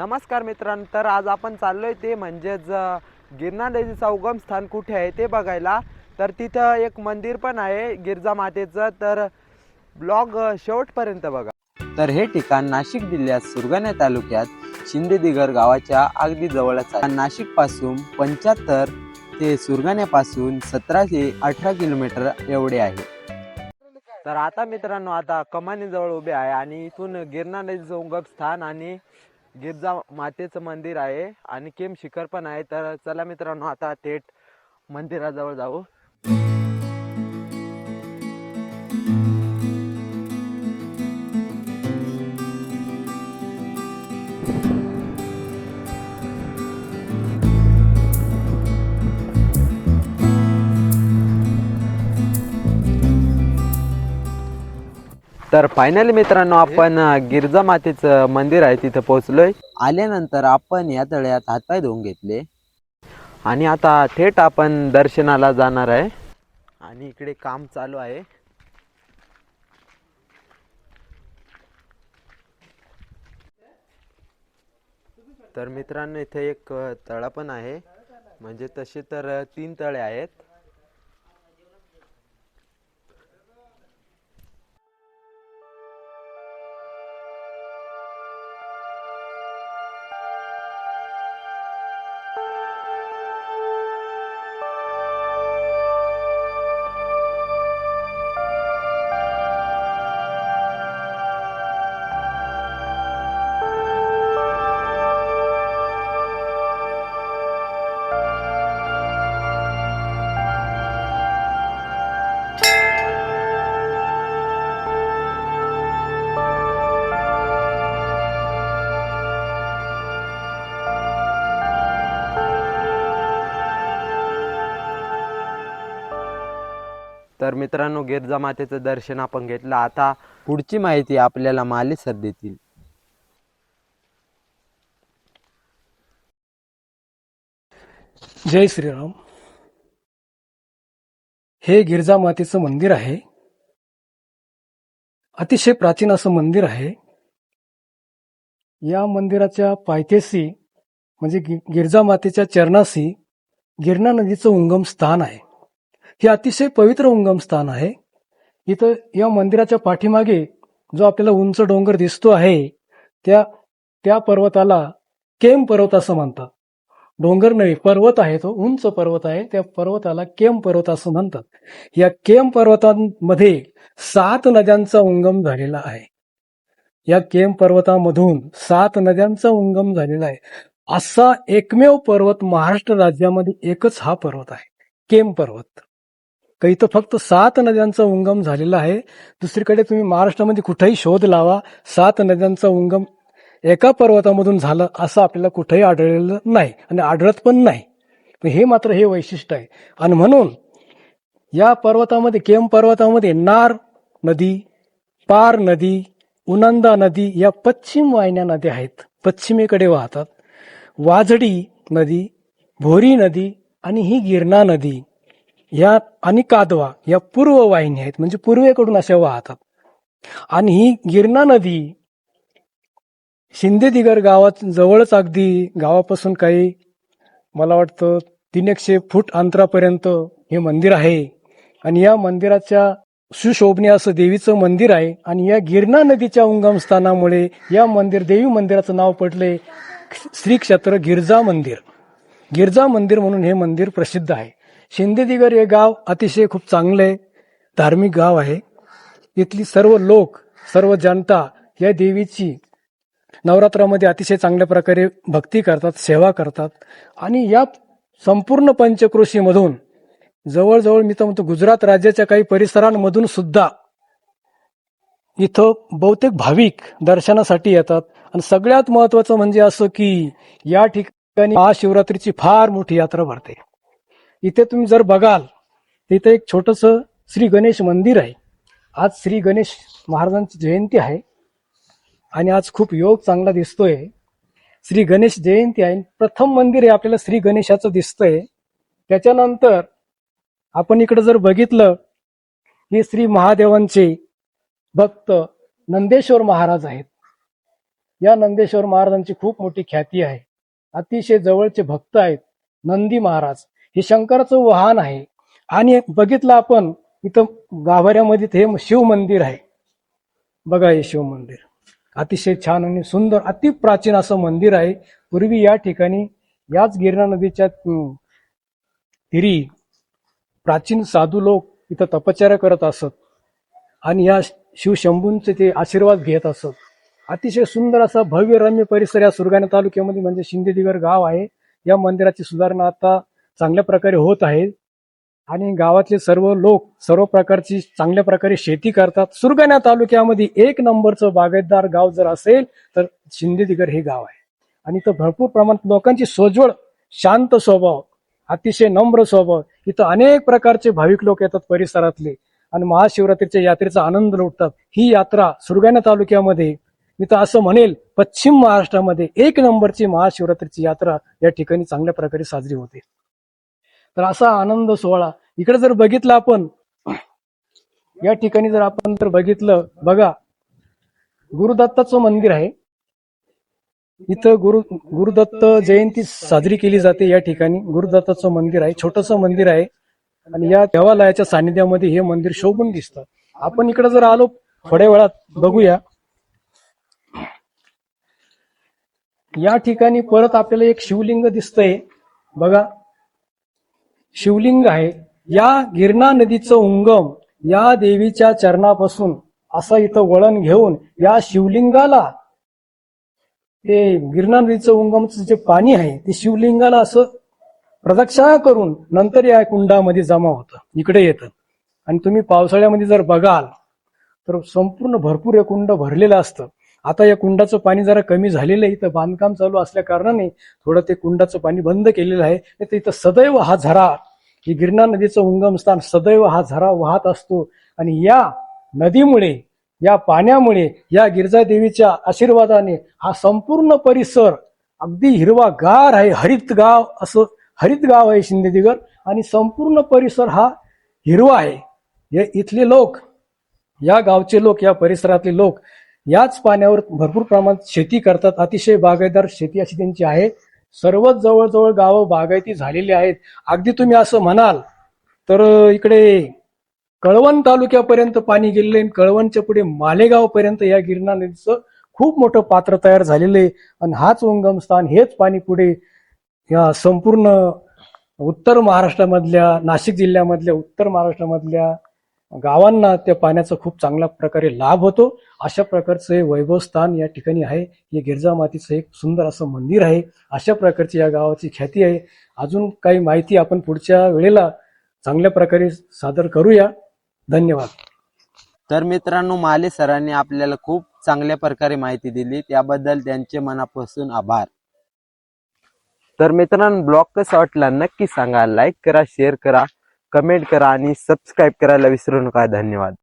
नमस्कार मित्रांनो तर आज आपण चाललो आहे ते म्हणजेच अ, नदीचा उगम स्थान कुठे आहे ते बघायला. तर तिथं एक मंदिर पण आहे गिरजा मातेचं. तर ब्लॉग शेवटपर्यंत बघा. तर हे ठिकाण नाशिक जिल्ह्यात सुरगाणा तालुक्यात शिंदेदिगर गावाच्या अगदी जवळच आहे. नाशिकपासून पंच्याहत्तर ते सुरगाण्यापासून सतरा ते अठरा किलोमीटर एवढे आहे. तर आता मित्रांनो आता कमानीजवळ उभे आहे आणि इथून गिरणा नदीचं उगम स्थान आणि गिरजा मातेचं मंदिर आहे आणि केम शिखर पण आहे. तर चला मित्रांनो आता थेट मंदिराजवळ जाऊ. तर फायनली मित्रांनो आपण गिरजा मातेचं मंदिर आहे तिथं पोहोचलोय. आल्यानंतर आपण या तळ्यात हातपाय धुवून घेतले. आणि आता थेट आपण दर्शनाला जाणार आहे. आणि इकडे काम चालू आहे. तर मित्रांनो इथे एक तळा पण आहे. म्हणजे तसे तर तीन तळे आहेत. तर मित्रांनो गिरजा मातेचं दर्शन आपण घेतलं. आता पुढची माहिती आपल्याला माले सर देतील. जय श्रीराम. हे गिरजा मातेचं मंदिर आहे. अतिशय प्राचीन असं मंदिर आहे. या मंदिराच्या पायथ्याशी म्हणजे गिरजामातेच्या गिरजा मातेच्या चरणाशी गिरणा नदीचं उंगम स्थान आहे. हे अतिशय पवित्र उंगम स्थान आहे. इथं या मंदिराच्या पाठीमागे जो आपल्याला उंच डोंगर दिसतो आहे त्या त्या पर्वताला केम पर्वत असं म्हणतात. डोंगर नव्हे पर्वत आहे तो उंच पर्वत आहे. त्या पर्वताला केम पर्वत असं म्हणतात. या केम पर्वतांमध्ये सात नद्यांचा उंगम झालेला आहे. या केम पर्वतामधून सात नद्यांचा उंगम झालेला आहे. असा एकमेव पर्वत महाराष्ट्र राज्यामध्ये एकच हा पर्वत आहे. केम पर्वत. का इथं फक्त सात नद्यांचा उंगम झालेला आहे. दुसरीकडे तुम्ही महाराष्ट्रामध्ये कुठेही शोध लावा. सात नद्यांचा उंगम एका पर्वतामधून झालं असं आपल्याला कुठेही आढळलेलं नाही आणि आढळत पण नाही. पण हे मात्र हे वैशिष्ट्य आहे. आणि म्हणून या पर्वतामध्ये केम पर्वतामध्ये नार नदी पार नदी उनंदा नदी या पश्चिम वाहिन्या नद्या आहेत. पश्चिमेकडे वाहतात. वाझडी नदी भोरी नदी आणि ही गिरणा नदी. या आणि कादवा या पूर्व वाहिनी आहेत. म्हणजे पूर्वेकडून अशा वाहतात. आणि ही गिरणा नदी शिंदेदिगर गावात जवळच अगदी गावापासून काही मला वाटतं तीन एकशे फूट अंतरापर्यंत हे मंदिर आहे. आणि या मंदिराच्या सुशोभने असं देवीचं मंदिर आहे. आणि या गिरणा नदीच्या उंगमस्थानामुळे या मंदिर देवी मंदिराचं नाव पडले श्री क्षेत्र गिरजा मंदिर. गिरजा मंदिर म्हणून हे मंदिर प्रसिद्ध आहे. शिंदेदिगर हे गाव अतिशय खूप चांगले धार्मिक गाव आहे. इथली सर्व लोक सर्व जनता या देवीची नवरात्रामध्ये अतिशय चांगल्या प्रकारे भक्ती करतात सेवा करतात. आणि या संपूर्ण पंचक्रोशीमधून जवळजवळ मी तर म्हणतो गुजरात राज्याच्या काही परिसरांमधून सुद्धा इथं बहुतेक भाविक दर्शनासाठी येतात. आणि सगळ्यात महत्वाचं म्हणजे असं की या ठिकाणी महाशिवरात्रीची फार मोठी यात्रा भरते. इथे तुम्ही जर बघाल तर इथे एक छोटस श्री गणेश मंदिर आहे. आज श्री गणेश महाराजांची जयंती आहे आणि आज खूप योग चांगला दिसतोय. श्री गणेश जयंती आहे. प्रथम मंदिर हे आपल्याला श्री गणेशाचं दिसतंय. त्याच्यानंतर आपण इकडे जर बघितलं हे श्री महादेवांचे भक्त नंदेश्वर महाराज आहेत. या नंदेश्वर महाराजांची खूप मोठी ख्याती आहे. अतिशय जवळचे भक्त आहेत नंदी महाराज. हे शंकराचं वाहन आहे. आणि बघितलं आपण इथं गाभाऱ्यामध्ये हे शिव मंदिर आहे. बघा हे शिव मंदिर. अतिशय छान आणि सुंदर अति प्राचीन असं मंदिर आहे. पूर्वी या ठिकाणी याच गिरणा नदीच्या तिरी प्राचीन साधू लोक इथं तपश्चर्या करत असत. आणि या शिवशंभूंचे ते आशीर्वाद घेत असत. अतिशय सुंदर असा भव्य रम्य परिसर या सुरगाणा तालुक्यामध्ये म्हणजे शिंदेदिगर गाव आहे. या मंदिराची सुधारणा आता चांगल्या प्रकारे होत आहे आणि गावातले सर्व लोक सर्व प्रकारची चांगल्या प्रकारे शेती करतात. सुरगाणा तालुक्यामध्ये एक नंबरचं बागायतदार गाव जर असेल तर शिंदेदिगर हे गाव आहे. आणि इथं भरपूर प्रमाणात लोकांची सोज्वळ शांत स्वभाव अतिशय नम्र स्वभाव. इथं अनेक प्रकारचे भाविक लोक येतात परिसरातले. आणि महाशिवरात्रीच्या यात्रेचा आनंद लुटतात. ही यात्रा सुरगाणा तालुक्यामध्ये मी तर असं म्हणेल पश्चिम महाराष्ट्रामध्ये एक नंबरची महाशिवरात्रीची यात्रा या ठिकाणी चांगल्या प्रकारे साजरी होते. तर असा आनंद सोहळा. इकडे जर बघितलं आपण या ठिकाणी जर आपण जर बघितलं बघा गुरुदत्ताचं मंदिर आहे. इथं गुरु गुरुदत्त जयंती साजरी केली जाते या ठिकाणी. गुरुदत्ताचं मंदिर आहे छोटस मंदिर आहे. आणि या देवालयाच्या सानिध्यामध्ये हे मंदिर शोभून दिसतं. आपण इकडे जर आलो थोड्या वेळात बघूया. या ठिकाणी परत आपल्याला एक शिवलिंग दिसतंय. बघा शिवलिंग आहे. या गिरणा नदीचं उंगम या देवीच्या चरणापासून असं इथं वळण घेऊन या शिवलिंगाला ते गिरणा नदीचं उंगमचं जे पाणी आहे ते शिवलिंगाला असं प्रदक्षिणा करून नंतर या कुंडामध्ये जमा होतं. इकडे येतं. आणि तुम्ही पावसाळ्यामध्ये जर बघाल तर संपूर्ण भरपूर हे कुंड भरलेलं असतं. आता या कुंडाचं पाणी जरा कमी झालेलं आहे. इथं बांधकाम चालू असल्या कारणाने थोडं ते कुंडाचं पाणी बंद केलेलं आहे. नाही तर इथं सदैव हा झरा ही गिरणा नदीचं उंगमस्थान सदैव हा झरा वाहत असतो. आणि या नदीमुळे या पाण्यामुळे या गिरजादेवीच्या आशीर्वादाने हा संपूर्ण परिसर अगदी हिरवा गार आहे. हरित गाव असं हरित गाव आहे शिंदेदिगर आणि संपूर्ण परिसर हा हिरवा आहे. हे इथले लोक या गावचे लोक या परिसरातले लोक याच पाण्यावर भरपूर प्रमाणात शेती करतात. अतिशय बागायतदार शेती अशी त्यांची आहे. सर्वच जवळजवळ गावं बागायती झालेली आहेत. अगदी तुम्ही असं म्हणाल तर इकडे कळवण तालुक्यापर्यंत पाणी गेलेलं आहे. कळवणच्या पुढे मालेगाव पर्यंत या गिरणा नदीचं खूप मोठं पात्र तयार झालेलं आहे. आणि हाच उंगमस्थान हेच पाणी पुढे या संपूर्ण उत्तर महाराष्ट्रामधल्या नाशिक जिल्ह्यामधल्या उत्तर महाराष्ट्रामधल्या गावांना त्या पाण्याचा खूप चांगल्या प्रकारे लाभ होतो. अशा प्रकारचं हे वैभव स्थान या ठिकाणी आहे. हे गिरजा मातीचं एक सुंदर असं मंदिर आहे. अशा प्रकारची या गावाची ख्याती आहे. अजून काही माहिती आपण पुढच्या वेळेला चांगल्या प्रकारे सादर करूया. धन्यवाद. तर मित्रांनो माले सरांनी आपल्याला खूप चांगल्या प्रकारे माहिती दिली. त्याबद्दल त्यांचे मनापासून आभार. तर मित्रांनो ब्लॉग कसा वाटला नक्की सांगा. लाईक करा शेअर करा. कमेंट करा आणि सबस्क्राईब करायला विसरू नका. धन्यवाद.